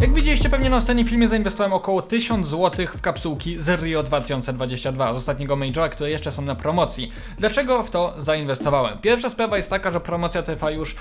Jak widzieliście pewnie na ostatnim filmie zainwestowałem około 1000 zł w kapsułki z Rio 2022, z ostatniego Majora, które jeszcze są na promocji. Dlaczego w to zainwestowałem? Pierwsza sprawa jest taka, że promocja trwa już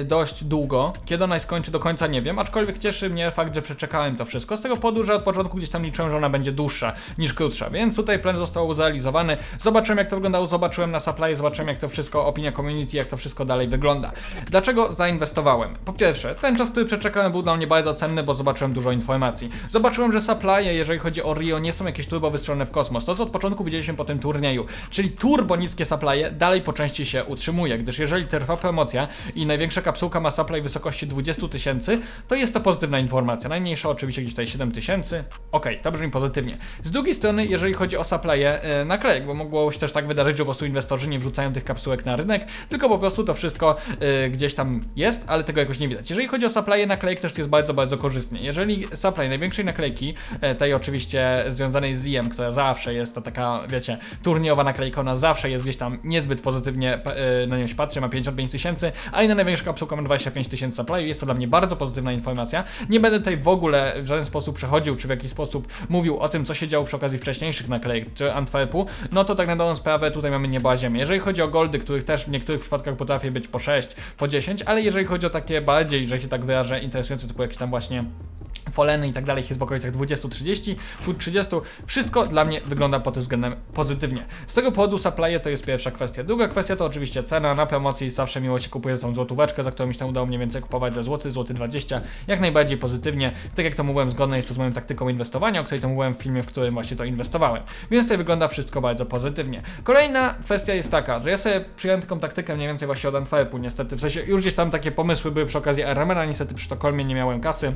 y, dość długo. Kiedy ona skończy do końca nie wiem, aczkolwiek cieszy mnie fakt, że przeczekałem to wszystko. Z tego powodu, że od początku gdzieś tam liczyłem, że ona będzie dłuższa niż krótsza, więc tutaj plan został zrealizowany. Zobaczyłem jak to wyglądało, zobaczyłem na supply, zobaczyłem jak to wszystko, opinia community, jak to wszystko dalej wygląda. Dlaczego zainwestowałem? Po pierwsze, ten czas, który przeczekałem był dla mnie bardzo cenny, bo zobaczyłem dużo informacji. Zobaczyłem, że supply, jeżeli chodzi o Rio, nie są jakieś turbo wystrzelone w kosmos. To, co od początku widzieliśmy po tym turnieju, czyli turbo niskie supply, dalej po części się utrzymuje, gdyż jeżeli trwa promocja i największa kapsułka ma supply wysokości 20 tysięcy, to jest to pozytywna informacja. Najmniejsza oczywiście gdzieś tutaj 7 tysięcy. Okej, to brzmi pozytywnie. Z drugiej strony, jeżeli chodzi o supply e, naklejek, bo mogło się też tak wydarzyć, że po prostu inwestorzy nie wrzucają tych kapsułek na rynek, tylko po prostu to wszystko e, gdzieś tam jest, ale tego jakoś nie widać. Jeżeli chodzi o supply naklejek, też jest bardzo, bardzo korzystnie. Jeżeli supply największej naklejki, e, tej oczywiście związanej z IM, która zawsze jest to taka, wiecie, turniejowa naklejka, ona zawsze jest gdzieś tam niezbyt pozytywnie e, na nią się patrzy, ma 55 tysięcy, a inna największa kapsułka ma 25 tysięcy supply. Jest to dla mnie bardzo pozytywna informacja. Nie będę tutaj w ogóle w żaden sposób przechodził, czy w jakiś sposób mówił o tym, co się działo przy okazji wcześniejszych naklejek, czy Antwerpu, no to tak na dobrą sprawę tutaj mamy nieba ziemię. Jeżeli chodzi o goldy, których też w niektórych przypadkach potrafi być po 6, po 10, ale jeżeli chodzi o takie bardziej, że się tak wyrażę, interesujące typu jakieś tam właśnie Foleny i tak dalej jest w okolicach 20-30, food 30. Wszystko dla mnie wygląda pod tym względem pozytywnie. Z tego powodu supply to jest pierwsza kwestia. Druga kwestia to oczywiście cena. Na promocji zawsze miło się kupuje tą złotóweczkę, za którą mi się udało mniej więcej kupować za złoty, złoty 20. Jak najbardziej pozytywnie. Tak jak to mówiłem, zgodne jest to z moją taktyką inwestowania, o której to mówiłem w filmie, w którym właśnie to inwestowałem. Więc tutaj wygląda wszystko bardzo pozytywnie. Kolejna kwestia jest taka, że ja sobie przyjąłem taką taktykę mniej więcej właśnie od Antwerpu niestety. W sensie już gdzieś tam takie pomysły były przy okazji RMR-a, niestety przy Sztokholmie nie miałem kasy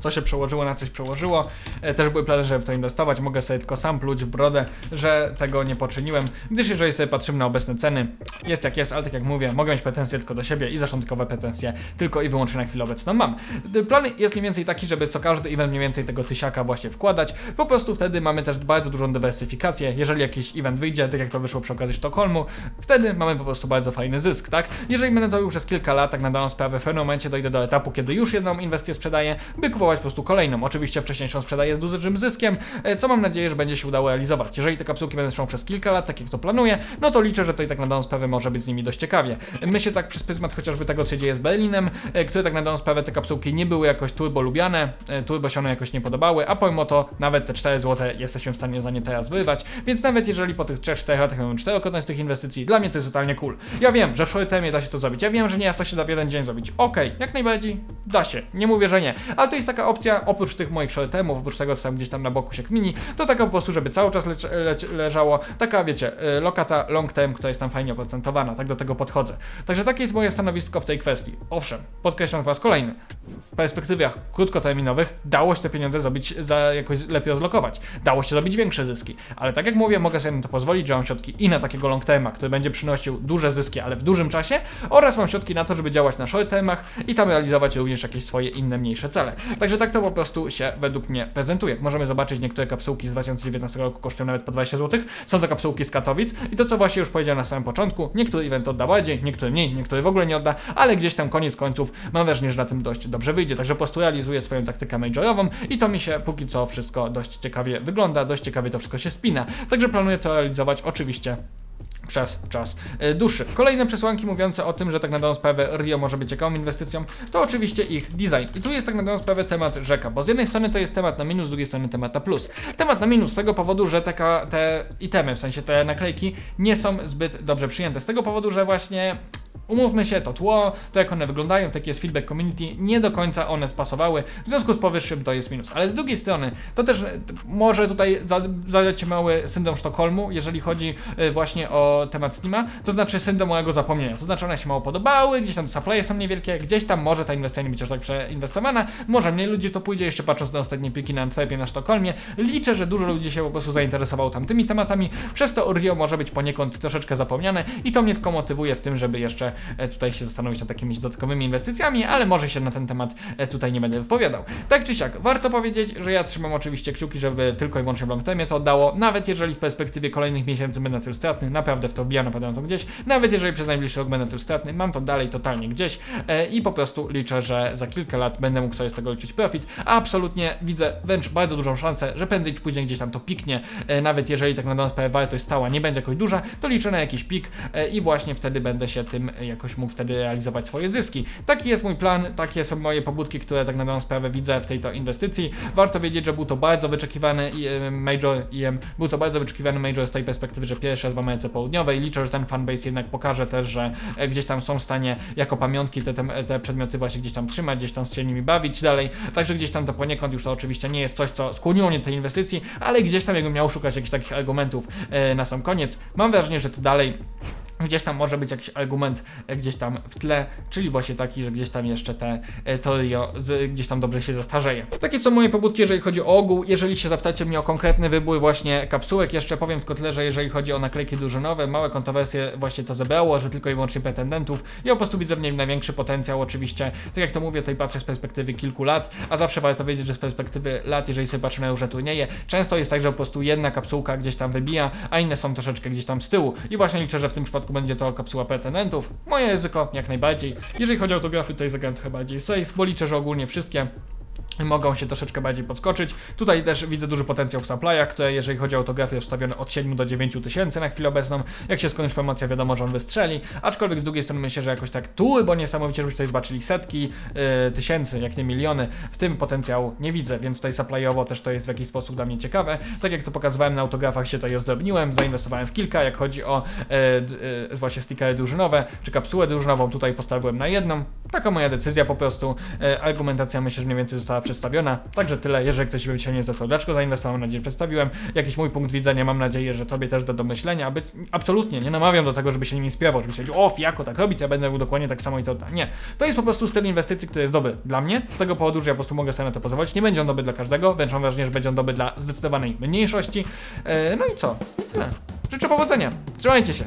co się przełożyło na coś przełożyło. E, też były plany, żeby w to inwestować. Mogę sobie tylko sam pluć w brodę, że tego nie poczyniłem, gdyż jeżeli sobie patrzymy na obecne ceny, jest jak jest, ale tak jak mówię, mogę mieć pretensje tylko do siebie i zaszczątkowe pretensje tylko i wyłącznie na chwilę obecną mam. Plan jest mniej więcej taki, żeby co każdy event mniej więcej tego tysiaka właśnie wkładać. Po prostu wtedy mamy też bardzo dużą dywersyfikację. Jeżeli jakiś event wyjdzie, tak jak to wyszło przy okazji Sztokholmu, wtedy mamy po prostu bardzo fajny zysk, tak? Jeżeli będę to robił przez kilka lat, tak na daną sprawę, w pewnym momencie dojdę do etapu, kiedy już jedną inwestycję sprzedaję, by kupować po prostu kolejną. Oczywiście wcześniejszą sprzedaję z dużym zyskiem, e, co mam nadzieję, że będzie się udało realizować. Jeżeli te kapsułki będą trwały przez kilka lat, tak jak to planuję, no to liczę, że to i tak na daną sprawę może być z nimi dość ciekawie. Myślę tak przez pryzmat chociażby tego, co się dzieje z Berlinem, e, które tak na daną sprawę te kapsułki nie były jakoś turbo lubiane, e, turbo się one jakoś nie podobały, a pomimo to nawet te 4 zł jesteśmy w stanie za nie teraz wyrwać, więc nawet jeżeli po tych 3-4 latach mamy 4 z tych inwestycji, dla mnie to jest totalnie cool. Ja wiem, że w short termie da się to zrobić, ja wiem, że nie jest to się da w jeden dzień zrobić. Okej, jak najbardziej da się, nie mówię, że nie, ale to jest taka opcja, oprócz tych moich short termów, oprócz tego, co tam gdzieś tam na boku się kmini, to taka po prostu, żeby cały czas leżało, taka wiecie, y, lokata long term, która jest tam fajnie oprocentowana, tak do tego podchodzę. Także takie jest moje stanowisko w tej kwestii. Owszem, podkreślam po raz kolejny, w perspektywach krótkoterminowych dało się te pieniądze zrobić, za jakoś lepiej rozlokować, dało się zrobić większe zyski, ale tak jak mówię, mogę sobie na to pozwolić, że mam środki i na takiego long terma, który będzie przynosił duże zyski, ale w dużym czasie, oraz mam środki na to, żeby działać na short termach i tam realizować również jakieś swoje inne mniejsze cele. Także tak to po prostu się według mnie prezentuje. Możemy zobaczyć, niektóre kapsułki z 2019 roku kosztują nawet po 20 zł. Są to kapsułki z Katowic i to co właśnie już powiedziałem na samym początku, niektóry event odda bardziej, niektóry mniej, niektóry w ogóle nie odda, ale gdzieś tam koniec końców mam wrażenie, że na tym dość dobrze wyjdzie. Także po prostu realizuję swoją taktykę majorową i to mi się póki co wszystko dość ciekawie wygląda, dość ciekawie to wszystko się spina. Także planuję to realizować oczywiście przez czas e, dłuższy. Kolejne przesłanki mówiące o tym, że tak na dobrą sprawę Rio może być ciekawą inwestycją, to oczywiście ich design. I tu jest tak na dobrą sprawę temat rzeka, bo z jednej strony to jest temat na minus, z drugiej strony temat na plus. Temat na minus z tego powodu, że taka, te itemy, w sensie te naklejki, nie są zbyt dobrze przyjęte. Z tego powodu, że właśnie Umówmy się, to tło, to jak one wyglądają, taki jest feedback community, nie do końca one spasowały, w związku z powyższym to jest minus. Ale z drugiej strony, to też może tutaj za- zadać się mały syndrom Sztokholmu, jeżeli chodzi e, właśnie o temat Steama, to znaczy syndrom małego zapomnienia. To znaczy one się mało podobały, gdzieś tam supply są niewielkie, gdzieś tam może ta inwestycja nie być aż tak przeinwestowana, może mniej ludzi to pójdzie, jeszcze patrząc na ostatnie pliki na Antwerpie, na Sztokholmie. Liczę, że dużo ludzi się po prostu zainteresowało tamtymi tematami, przez to Rio może być poniekąd troszeczkę zapomniane i to mnie tylko motywuje w tym, żeby jeszcze tutaj się zastanowić nad jakimiś dodatkowymi inwestycjami, ale może się na ten temat e, tutaj nie będę wypowiadał. Tak czy siak, warto powiedzieć, że ja trzymam oczywiście kciuki, żeby tylko i wyłącznie w long termie to oddało, nawet jeżeli w perspektywie kolejnych miesięcy będę tył stratny, naprawdę w to wbijam, naprawdę to gdzieś, nawet jeżeli przez najbliższy rok będę tył stratny, mam to dalej totalnie gdzieś. E, i po prostu liczę, że za kilka lat będę mógł sobie z tego liczyć profit, a absolutnie widzę wręcz bardzo dużą szansę, że prędzej czy później gdzieś tam to piknie, e, nawet jeżeli tak na dobrą sprawę wartość stała nie będzie jakoś duża, to liczę na jakiś pik e, i właśnie wtedy będę się tym jakoś mógł wtedy realizować swoje zyski. Taki jest mój plan, takie są moje pobudki, które tak na dobrą sprawę widzę w tej to inwestycji. Warto wiedzieć, że był to bardzo wyczekiwany e, major, i, em, był to bardzo wyczekiwany major z tej perspektywy, że pierwszy raz w Ameryce Południowej. Liczę, że ten fanbase jednak pokaże też, że e, gdzieś tam są w stanie jako pamiątki te, te, te przedmioty właśnie gdzieś tam trzymać, gdzieś tam się nimi bawić dalej. Także gdzieś tam to poniekąd już to oczywiście nie jest coś, co skłoniło mnie do tej inwestycji, ale gdzieś tam jakbym miał szukać jakichś takich argumentów e, na sam koniec, mam wrażenie, że to dalej Gdzieś tam może być jakiś argument e, gdzieś tam w tle, czyli właśnie taki, że gdzieś tam jeszcze te e, teorie gdzieś tam dobrze się zastarzeje. Takie są moje pobudki, jeżeli chodzi o ogół. Jeżeli się zapytacie mnie o konkretny wybór właśnie kapsułek, jeszcze powiem tylko tyle, że jeżeli chodzi o naklejki drużynowe, małe kontrowersje właśnie to zebrało, że tylko i wyłącznie pretendentów. Ja po prostu widzę w nim największy potencjał oczywiście. Tak jak to mówię, tutaj patrzę z perspektywy kilku lat, a zawsze warto wiedzieć, że z perspektywy lat, jeżeli sobie patrzymy na różne turnieje, często jest tak, że po prostu jedna kapsułka gdzieś tam wybija, a inne są troszeczkę gdzieś tam z tyłu. I właśnie liczę, że w tym przypadku będzie to kapsuła pretendentów. Moje ryzyko jak najbardziej. Jeżeli chodzi o autografy, tutaj zagram trochę bardziej safe, bo liczę, że ogólnie wszystkie mogą się troszeczkę bardziej podskoczyć. Tutaj też widzę duży potencjał w supplyach, które jeżeli chodzi o autografy ustawione od 7 do 9 tysięcy na chwilę obecną. Jak się skończy promocja, wiadomo, że on wystrzeli. Aczkolwiek z drugiej strony myślę, że jakoś tak tu, bo niesamowicie, żebyśmy tutaj zobaczyli setki yy, tysięcy, jak nie miliony. W tym potencjału nie widzę, więc tutaj supplyowo też to jest w jakiś sposób dla mnie ciekawe. Tak jak to pokazywałem na autografach, się to ozdrobniłem, zainwestowałem w kilka. Jak chodzi o yy, yy, właśnie stickery drużynowe, czy kapsułę drużynową, tutaj postawiłem na jedną. Taka moja decyzja po prostu. Yy, argumentacja myślę, że mniej więcej została przedstawiona. Także tyle. Jeżeli ktoś by się nie zapytał, dlaczego zainwestował, mam nadzieję, przedstawiłem. Jakiś mój punkt widzenia, mam nadzieję, że tobie też da do myślenia. Aby, absolutnie nie namawiam do tego, żeby się nim inspirował, żeby powiedział, o, jako tak robi, to ja będę robił dokładnie tak samo i to. Nie. To jest po prostu styl inwestycji, który jest dobry dla mnie. Z tego powodu, że ja po prostu mogę sobie na to pozwolić. Nie będzie on dobry dla każdego, wręcz mam wrażenie, że będzie on dobry dla zdecydowanej mniejszości. E, no i co? I tyle. Życzę powodzenia. Trzymajcie się.